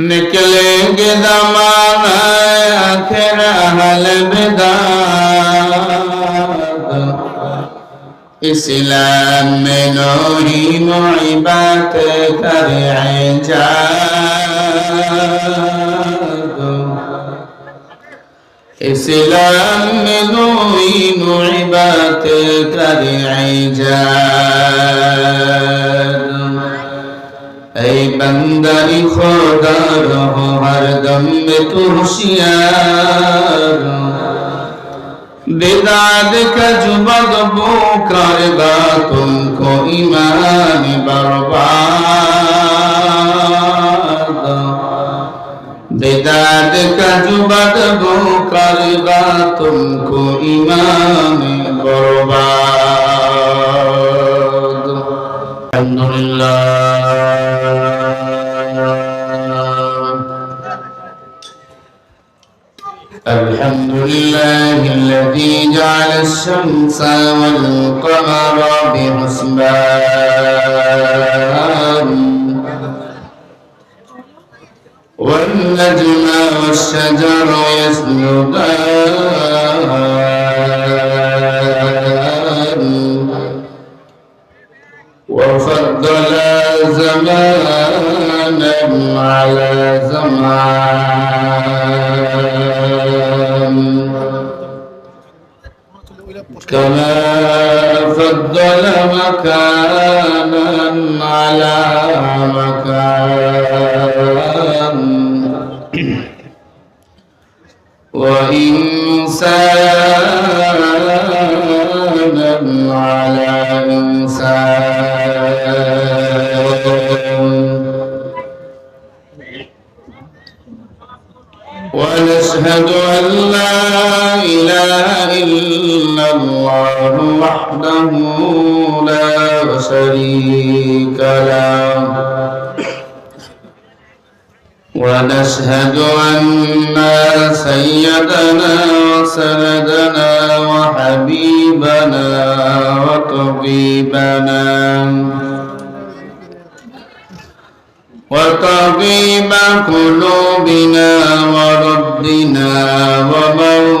निकलेंगे जमाना आखिर अहल बिदात इस्लाम में नूरी मुइबत कर इस्लाम में नूरी मुइबत कर بندری خدا رہو ہر دم میں تو ہوشیار بیداد کا جبد بو کر گا تم کو ایمان برباد بیداد کا جبد بو کر گا تم کو ایمان جعل الشمس والقمر بحسبان. والنجم والشجر يسجدان. مكان وإنسانا على إنسان. ونشهد أن لا إله إلا الله وحده لا شريك له. ونشهد أن سيدنا وسندنا وحبيبنا وطبيبنا وطبيب قلوبنا وربنا ومولانا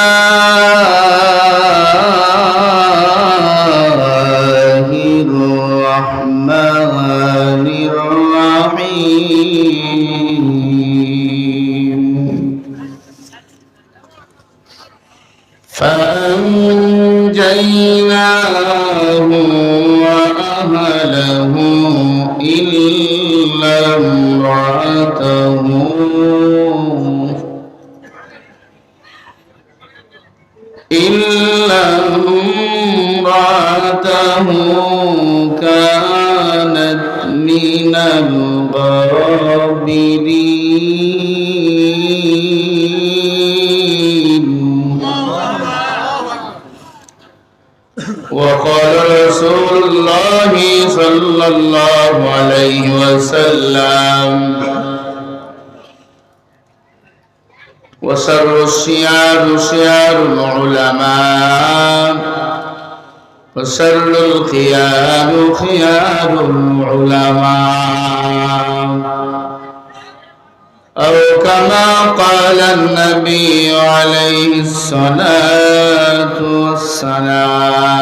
الله عليه وسلم وشر الشيار شيار العلماء وشر الخيار خيار العلماء أو كما قال النبي عليه الصلاة والسلام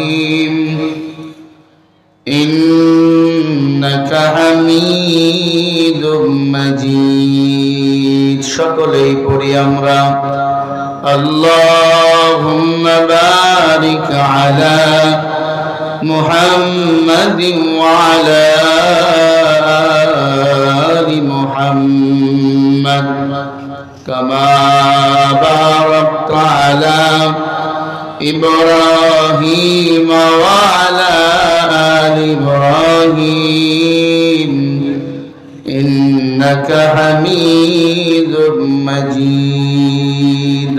إنك حميد مجيد. شكلي بري أمرا اللهم بارك على محمد وعلى آل محمد كما باركت على إبراهيم وعلى آل إبراهيم إنك حميد مجيد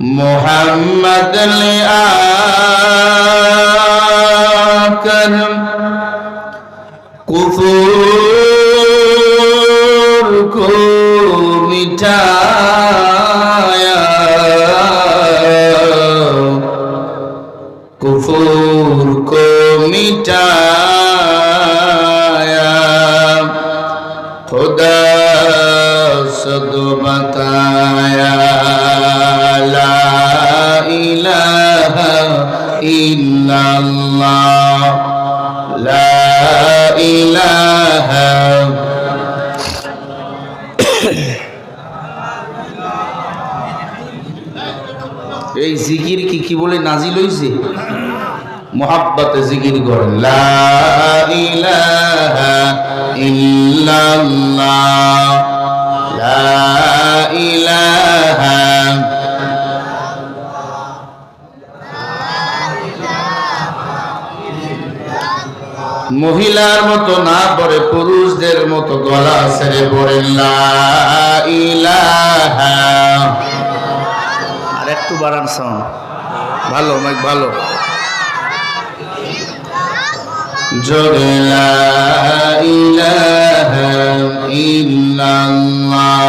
محمد لآكر كفور کو إلا الله لا إله এই জিকির কি কি বলে নাজিল হইছে? মোহাব্বতে জিকির করে লা ইলাহা লা মহিলার মতো না পরে পুরুষদের মতো গলা ছেড়ে ইলাহা। আর একটু বাড়ান সাউন্ড ভালো অনেক ভালো। জোরে ইলাহা ইল্লাল্লাহ।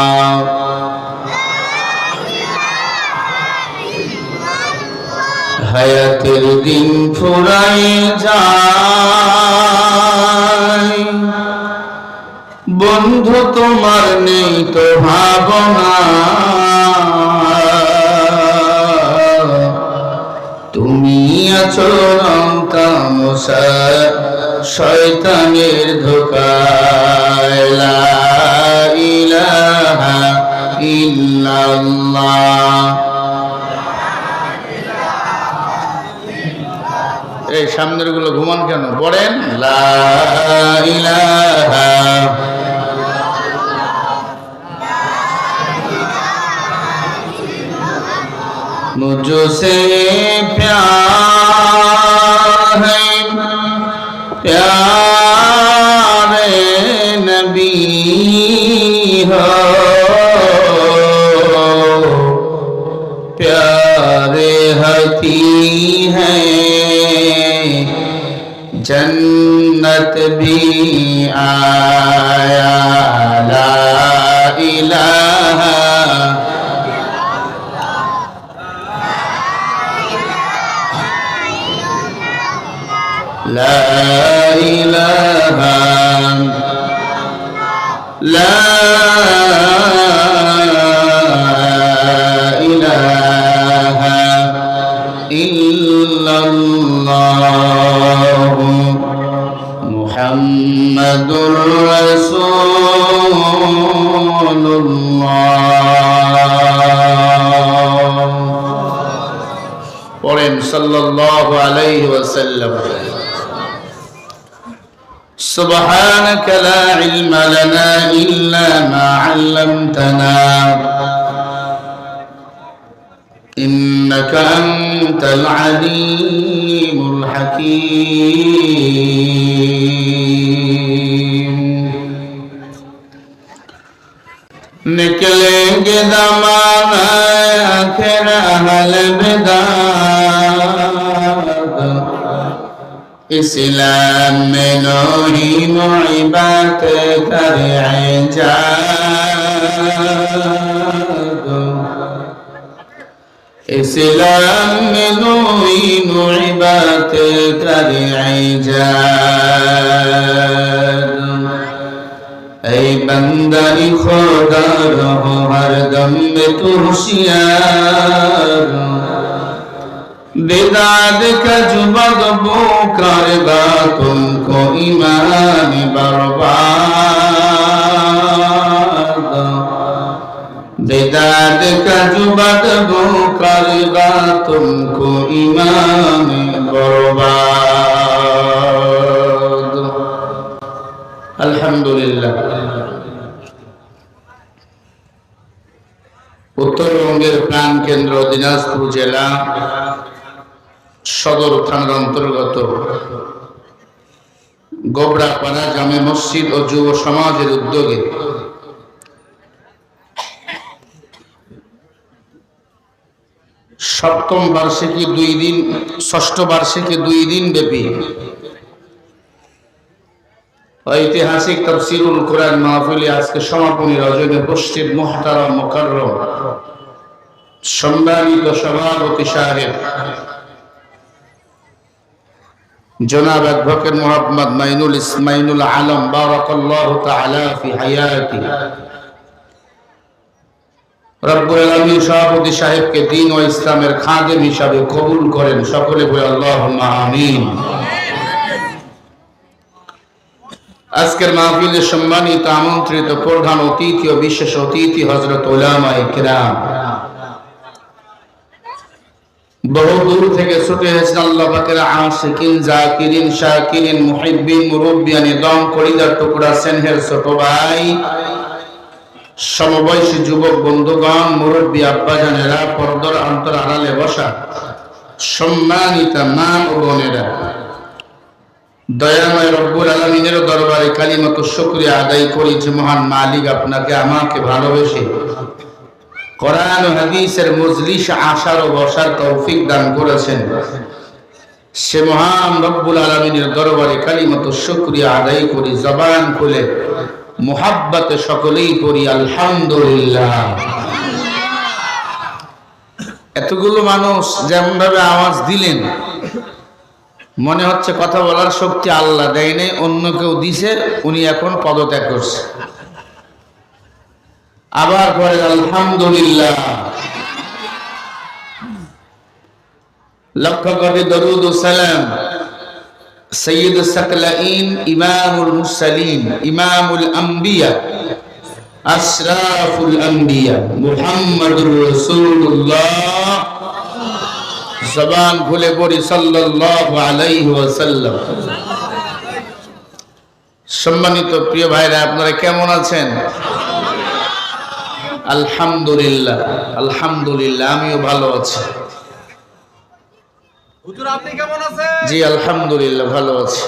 হায়াতের দিন ফুরাই যায়। বন্ধু তোমার নেই তো ভাবনা। তুমি আছো তামসা শয়তানের ধোকায়। এই সামনেরগুলো ঘুমান কেন? পড়েন। লা ইলাহা मुझसे प्यार है। प्यारे नबी हो। प्यारे हती है। जन्नत भी आया। محمد رسول الله পড়েন সাল্লাল্লাহু আলাইহি ওয়াসাল্লাম سبحانك لا علم لنا إلا ما علمتنا إنك أنت أنت العليم الحكيم निकलेंगे जमाना आखिर अहल बिदात इस्लाम में नूरी मुइबत कर इस्लाम में नूरी मुइबत कर এই বন্দারি খোদা রহো হরদম মে তু হুশিয়ার বেদাদ কা যুবক বো করগা তুমকো ইমান বরবাদ। বেদাদ কা যুবক বো করগা তুমকো ইমান বরবাদ। আলহামদুলিল্লাহ। উত্তরবঙ্গের প্রাণ কেন্দ্র দিনাজপুর জেলা সদর থানার অন্তর্গত গোবরাপাড়া জামে মসজিদ ও যুব সমাজের উদ্যোগে সপ্তম বার্ষিকী দুই দিন, ষষ্ঠ বার্ষিকী দুই দিন ব্যাপী ঐতিহাসিক তফসিরুল কোরআন মাহফিলে আজকে সমাপনী রজনী উপস্থিত মোহতারা মোকাররম। সম্মানিত সভাপতি সাহেব, জনাব অ্যাডভোকেট মোহাম্মদ মাইনুল ইসমাইনুল আলম, বারাকাল্লাহু তাআলা ফি হায়াতি। রব্বুল আলামিন সভাপতি সাহেবকে দ্বীন ও ইসলামের খাদেম হিসাবে কবুল করেন সকলে বলে আল্লাহুম্মা আমিন। আজকের মাহফিলে সম্মানিত আমন্ত্রিত প্রধান অতিথি ও বিশেষ অতিথি হজরত ওলামাই কিরাম। বহু দূর থেকে ছুটে এসেছেন আল্লাহ পাকের আশিকিন, জাকিরিন, শাকিরিন, মুহিব্বিন, মুরব্বিয়ানি, দম কলিদার টুকরা, সেনহের ছোট ভাই, সমবয়সী যুবক, বন্ধুগণ, মুরব্বী, আব্বাজানেরা, পর্দর অন্তর আড়ালে বসা সম্মানিতা মা ও বোনেরা। দয়াময় রব্বুল আলমিনের দরবারে কালিমত শুক্রিয়া আদায় করি যে মহান মালিক আপনাকে আমাকে ভালোবেসে কোরআন হাদিসের মজলিস আসার ও বসার তৌফিক দান করেছেন। সে মহান রব্বুল আলমিনের দরবারে কালিমত শুক্রিয়া আদায় করি, জবান খুলে মোহাব্বতে সকলেই করি, আলহামদুলিল্লাহ। এতগুলো মানুষ যেমন ভাবে আওয়াজ দিলেন মনে হচ্ছে কথা বলার শক্তি আল্লাহ দেয় দেয়নি, অন্য কেউ দিছে, উনি এখন পদত্যাগ করছে। আবার পরে আলহামদুলিল্লাহ। লক্ষ কোটি দরুদ সালাম। সৈয়দ সকলাইন ইমামুল মুরসালিন, ইমামুল আম্বিয়া, আশরাফুল আম্বিয়া, মুহাম্মদুর রাসূলুল্লাহ। জবান খুলে পড়ি সাল্লাল্লাহু আলাইহি ওয়াসাল্লাম। সম্মানিত প্রিয় ভাইরা আপনারা কেমন আছেন? আলহামদুলিল্লাহ আলহামদুলিল্লাহ আমিও ভালো আছি। হুজুর আপনি কেমন আছেন? জি আলহামদুলিল্লাহ ভালো আছি।